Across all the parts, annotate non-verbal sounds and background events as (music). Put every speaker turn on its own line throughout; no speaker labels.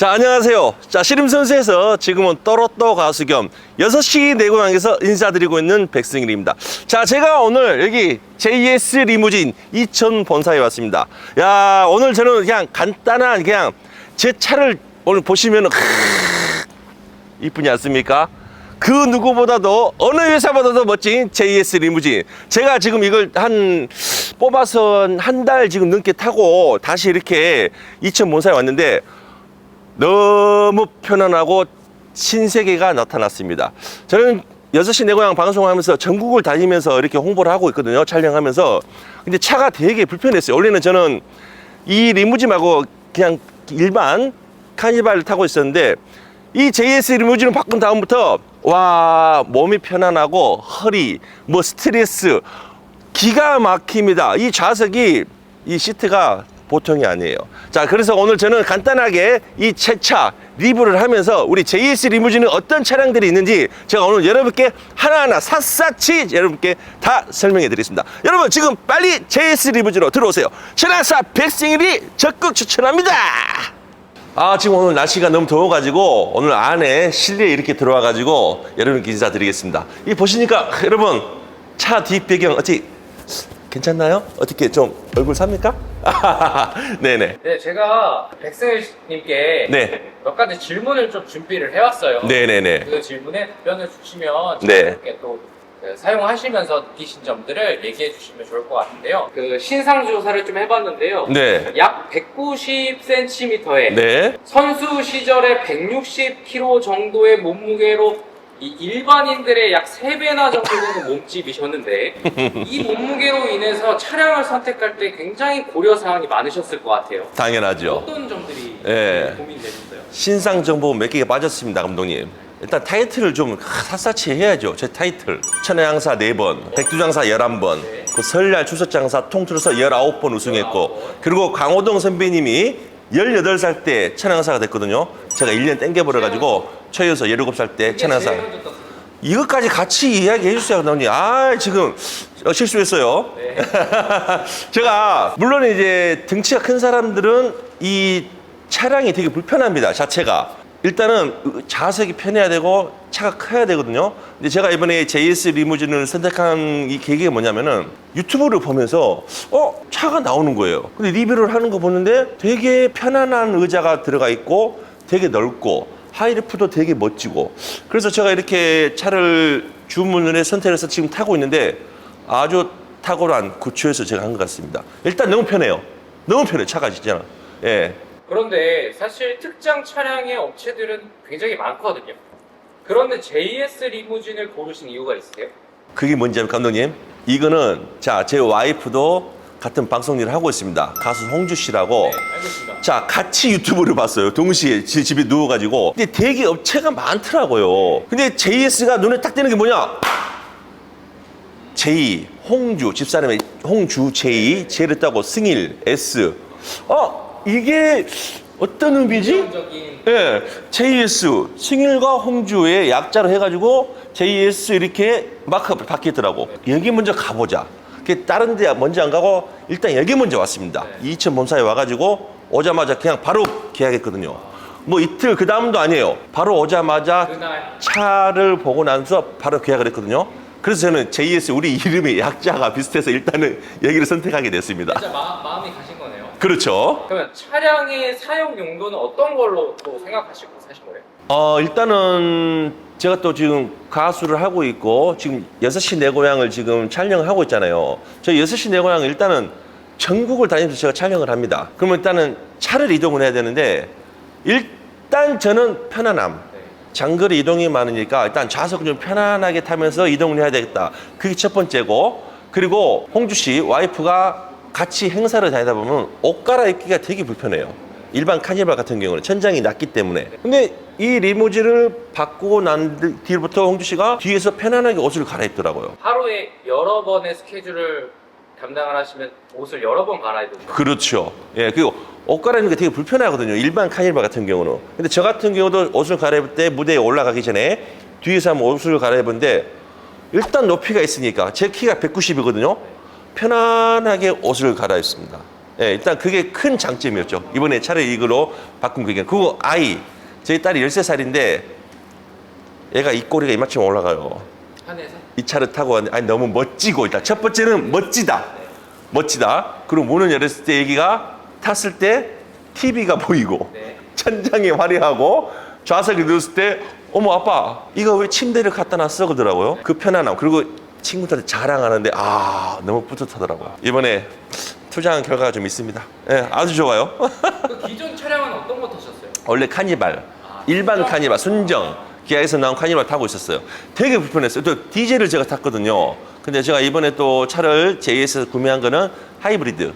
자, 안녕하세요. 자, 씨름선수에서 지금은 또로또 가수 겸 6시 내고향에서 인사드리고 있는 백승일입니다. 자, 제가 오늘 여기 JS 리무진 이천 본사에 왔습니다. 야, 오늘 저는 그냥 간단한 그냥 제 차를 오늘 보시면 이쁘지 않습니까? 그 누구보다도 어느 회사보다도 멋진 JS 리무진. 제가 지금 이걸 한 뽑아서 한 달 지금 넘게 타고 다시 이렇게 이천 본사에 왔는데 너무 편안하고 신세계가 나타났습니다. 저는 6시 내 고향 방송하면서 전국을 다니면서 이렇게 홍보를 하고 있거든요. 촬영하면서. 근데 차가 되게 불편했어요. 원래는 저는 이 리무진 말고 그냥 일반 카니발을 타고 있었는데 이 JS 리무진을 바꾼 다음부터 와 몸이 편안하고 허리 뭐 스트레스 기가 막힙니다. 이 좌석이 이 시트가 보통이 아니에요. 자, 그래서 오늘 저는 간단하게 이 차차 리뷰를 하면서 우리 JS 리무진은 어떤 차량들이 있는지 제가 오늘 여러분께 하나하나 샅샅이 여러분께 다 설명해 드리겠습니다. 여러분 지금 빨리 JS 리무진으로 들어오세요. 차량사 백승일이 적극 추천합니다. 아 지금 오늘 날씨가 너무 더워가지고 오늘 안에 실내에 이렇게 들어와가지고 여러분께 인사드리겠습니다. 이 보시니까 여러분 차 뒷배경 어떻게 괜찮나요? 어떻게 좀 얼굴 삽니까? (laughs) 네네.
네, 제가 백승일님께
네.
몇 가지 질문을 좀 준비를 해왔어요.
네네네.
그 질문에 답변을 주시면
네.
이렇게 또 그, 사용하시면서 느끼신 점들을 얘기해 주시면 좋을 것 같은데요. 그 신상 조사를 좀 해봤는데요.
네.
약 190cm에
네.
선수 시절에 160kg 정도의 몸무게로 이 일반인들의 약 3배나 정도 되는 몸집이셨는데 (laughs) 이 몸무게로 인해서 차량을 선택할 때 굉장히 고려 사항이 많으셨을 것 같아요.
당연하죠.
어떤 점들이
네.
고민되셨어요?
신상 정보 몇 개가 빠졌습니다, 감독님. 일단 타이틀을 좀 샅샅이 해야죠. 제 타이틀. 천혜양사 4번, 백두장사 11번, 그 설날 추석장사 통틀어서 19번 우승했고, 그리고 강호동 선배님이 18살 때 천혜양사가 됐거든요. 제가 1년 땡겨버려가지고, 최여서 17살 때
떴어요.
이것까지 같이 이야기해 주세요, 감독님. 아, 지금 어, 실수했어요.
네. (laughs)
제가 물론 이제 등치가 큰 사람들은 이 차량이 되게 불편합니다. 자체가. 일단은 좌석이 편해야 되고 차가 커야 되거든요. 근데 제가 이번에 JS 리무진을 선택한 이 계기가 뭐냐면은 유튜브를 보면서 어 차가 나오는 거예요. 근데 리뷰를 하는 거 보는데 되게 편안한 의자가 들어가 있고 되게 넓고 하이리프도 되게 멋지고 그래서 제가 이렇게 차를 주문을 해 선택해서 지금 타고 있는데 아주 탁월한 구초에서 제가 한 것 같습니다. 일단 너무 편해요. 너무 편해 차가 진짜. 예.
그런데 사실 특장 차량의 업체들은 굉장히 많거든요. 그런데 JS 리무진을 고르신 이유가 있으세요?
그게 뭔지 아면 감독님? 이거는 자 제 와이프도 같은 방송 일을 하고 있습니다. 가수 홍주 씨라고.
네, 알겠습니다.
자 같이 유튜브를 봤어요. 동시에 지- 집에 누워가지고. 근데 되게 업체가 많더라고요. 근데 JS가 눈에 딱 띄는 게 뭐냐? J 홍주 집사람의 홍주 J J를 따고 승일 S. 어 이게 어떤 의미지?
긍정적인
예, JS 승일과 홍주의 약자로 해가지고 JS 이렇게 마크가 바뀌더라고. 여기 먼저 가보자. 그 다른 데 먼저 안 가고 일단 여기 먼저 왔습니다.
네.
이천 본사에 와가지고 오자마자 그냥 바로 계약했거든요. 뭐 이틀 그 다음도 아니에요. 바로 오자마자
그날
차를 보고 나서 바로 계약을 했거든요. 그래서 저는 JS 우리 (laughs) 이름이 약자가 비슷해서 일단은 여기를 선택하게 됐습니다.
진짜 마, 마음이 가신 거네요.
그렇죠.
그러면 차량의 사용 용도는 어떤 걸로 또 생각하시고 사신 거예요?
어, 일단은 제가 또 지금 가수를 하고 있고 지금 6시 내 고향을 지금 촬영을 하고 있잖아요. 저 6시 내 고향 일단은 전국을 다니면서 제가 촬영을 합니다. 그러면 일단은 차를 이동을 해야 되는데 일단 저는 편안함.
네.
장거리 이동이 많으니까 일단 좌석을 좀 편안하게 타면서 이동을 해야 되겠다. 그게 첫 번째고 그리고 홍주 씨 와이프가 같이 행사를 다니다 보면 옷 갈아입기가 되게 불편해요. 일반 카니발 같은 경우는 천장이 낮기 때문에. 근데 이 리무진을 바꾸고 난 뒤부터 홍주 씨가 뒤에서 편안하게 옷을 갈아입더라고요.
하루에 여러 번의 스케줄을 담당을 하시면 옷을 여러 번 갈아입으세요.
그렇죠. 예, 그리고 옷 갈아입는 게 되게 불편하거든요. 일반 카니발 같은 경우는. 근데 저 같은 경우도 옷을 갈아입을 때 무대에 올라가기 전에 뒤에서 한번 옷을 갈아입는데 일단 높이가 있으니까 제 키가 190이거든요. 편안하게 옷을 갈아입습니다. 예, 일단 그게 큰 장점이었죠. 이번에 차를 이걸로 바꾼 그게. 그리고 아이, 저희 딸이 13살인데 얘가 이 꼬리가 이만큼 올라가요.
한에서
이 차를 타고 왔는데 아니 너무 멋지고 일단 첫 번째는 멋지다. 멋지다. 그리고 문을 열었을 때 얘기가 탔을 때 TV가 보이고
네.
천장이 화려하고 좌석에 누웠을 때 어머 아빠 이거 왜 침대를 갖다 놨어 그러더라고요. 그 편안함 그리고 친구들한테 자랑하는데 아 너무 뿌듯하더라고요. 이번에 투자한 결과가 좀 있습니다. 예, 아주 좋아요. (laughs)
그 기존 차량은 어떤 거 타셨어요?
원래 카니발 일반 카니발 순정 기아에서 나온 카니발 타고 있었어요. 되게 불편했어요. 또 디젤을 제가 탔거든요. 근데 제가 이번에 또 차를 JS에서 구매한 거는 하이브리드.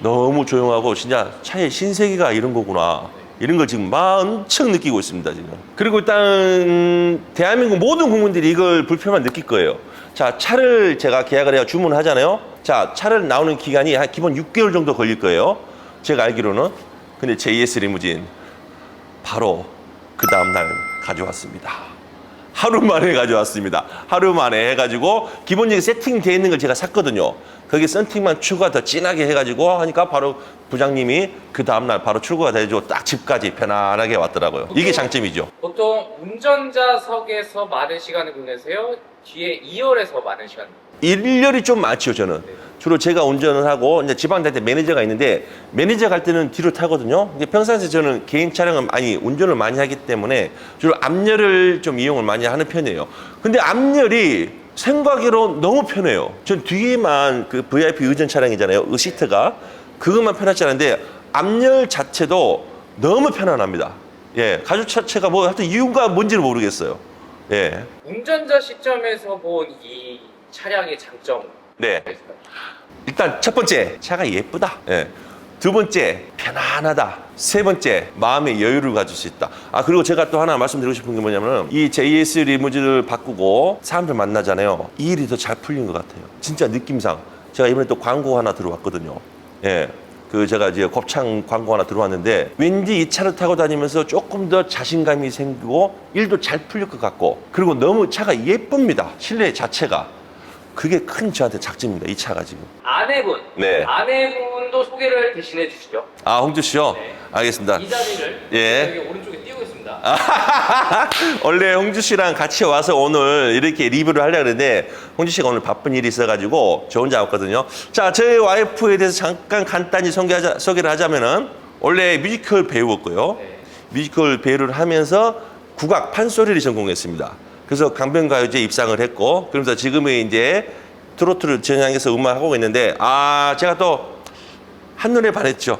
너무 조용하고 진짜 차의 신세계가 이런 거구나. 이런 걸 지금 막 엄청 느끼고 있습니다 지금. 그리고 일단 대한민국 모든 국민들이 이걸 불편만 느낄 거예요. 자 차를 제가 계약을 해야 주문을 하잖아요. 자 차를 나오는 기간이 한 기본 6개월 정도 걸릴 거예요. 제가 알기로는. 근데 JS 리무진 바로 그 다음날 가져왔습니다. 하루 만에 가져왔습니다. 하루 만에 해가지고 기본적인 세팅되어 있는 걸 제가 샀거든요. 거기 썬팅만 추가 더 진하게 해가지고 하니까 바로 부장님이 그 다음날 바로 출고가 돼가지고 딱 집까지 편안하게 왔더라고요. 이게 장점이죠.
보통 운전자석에서 많은 시간을 보내세요? 뒤에 2열에서 많은 시간
일렬이 좀 많죠, 저는. 주로 제가 운전을 하고, 이제 지방 다닐 때 매니저가 있는데, 매니저 갈 때는 뒤로 타거든요. 근데 평상시에 저는 개인 차량은 많이 운전을 많이 하기 때문에 주로 앞열을 좀 이용을 많이 하는 편이에요. 근데 앞열이 생각으로 너무 편해요. 전 뒤에만 그 VIP 의전 차량이잖아요. 의 시트가. 그것만 편하지 않은데, 앞열 자체도 너무 편안합니다. 예. 가죽 자체가 뭐, 하여튼 이유가 뭔지는 모르겠어요. 예.
운전자 시점에서 본 이 차량의 장점
네. 일단 첫 번째 차가 예쁘다. 예. 두 번째 편안하다. 세 번째 마음의 여유를 가질 수 있다. 아 그리고 제가 또 하나 말씀드리고 싶은 게 뭐냐면 이 JS 리무진을 바꾸고 사람들 만나잖아요. 이 일이 더 잘 풀린 것 같아요. 진짜 느낌상 제가 이번에 또 광고 하나 들어왔거든요. 예. 그 제가 이제 곱창 광고 하나 들어왔는데 왠지 이 차를 타고 다니면서 조금 더 자신감이 생기고 일도 잘 풀릴 것 같고 그리고 너무 차가 예쁩니다. 실내 자체가 그게 큰 저한테 작점입니다. 이 차가 지금.
아내분
네.
아내분도 소개를 대신해 주시죠
아, 홍주 씨요?
네.
알겠습니다.
이 자리를
예.
여기 오른쪽에 띄우고 있습니다 (laughs)
원래 홍주 씨랑 같이 와서 오늘 이렇게 리뷰를 하려고 했는데 홍주 씨가 오늘 바쁜 일이 있어가지고 저 혼자 왔거든요. 자, 저희 와이프에 대해서 잠깐 간단히 소개하자, 소개를 하자면은 원래 뮤지컬 배우였고요.
네.
뮤지컬 배우를 하면서 국악 판소리를 전공했습니다. 그래서 강변가요제 입상을 했고 그러면서 지금은 이제 트로트를 전향해서 음악하고 있는데 아 제가 또 한눈에 반했죠.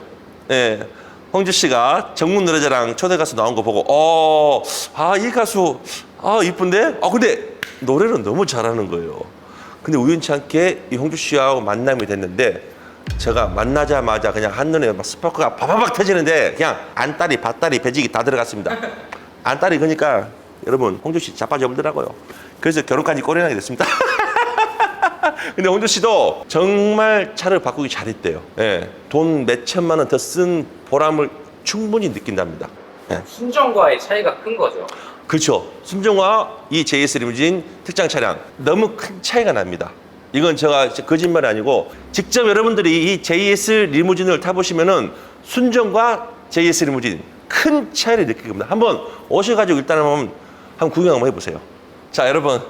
예. 홍주 씨가 전국 노래자랑 초대 가수 나온 거 보고 어, 아, 이 가수 아, 이쁜데? 아, 근데 노래를 너무 잘하는 거예요. 근데 우연치 않게 이 홍주 씨하고 만남이 됐는데 제가 만나자마자 그냥 한눈에 막 스파크가 바바박 터지는데 그냥 안다리, 밭다리, 배지기 다 들어갔습니다. 안다리 그러니까 여러분 홍주 씨 자빠져 버리더라고요. 그래서 결혼까지 꼬리나게 됐습니다. (laughs) 근데 홍주 씨도 정말 차를 바꾸기 잘했대요. 예. 돈 몇 천만 원 더 쓴 보람을 충분히 느낀답니다. 예.
순정과의 차이가 큰 거죠
그렇죠. 순정과 이 JS 리무진 특장 차량 너무 큰 차이가 납니다. 이건 제가 거짓말이 아니고 직접 여러분들이 이 JS 리무진을 타보시면은 순정과 JS 리무진 큰 차이를 느낄 겁니다. 한번 오셔가지고 일단 한번, 한번 구경 한번 해보세요. 자, 여러분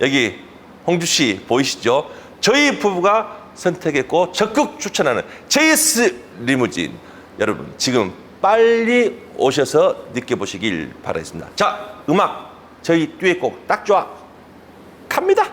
여기 홍주 씨 보이시죠? 저희 부부가 선택했고 적극 추천하는 JS 리무진 여러분 지금 빨리 오셔서 느껴보시길 바라겠습니다. 자, 음악 저희 듀엣곡 딱 좋아 갑니다.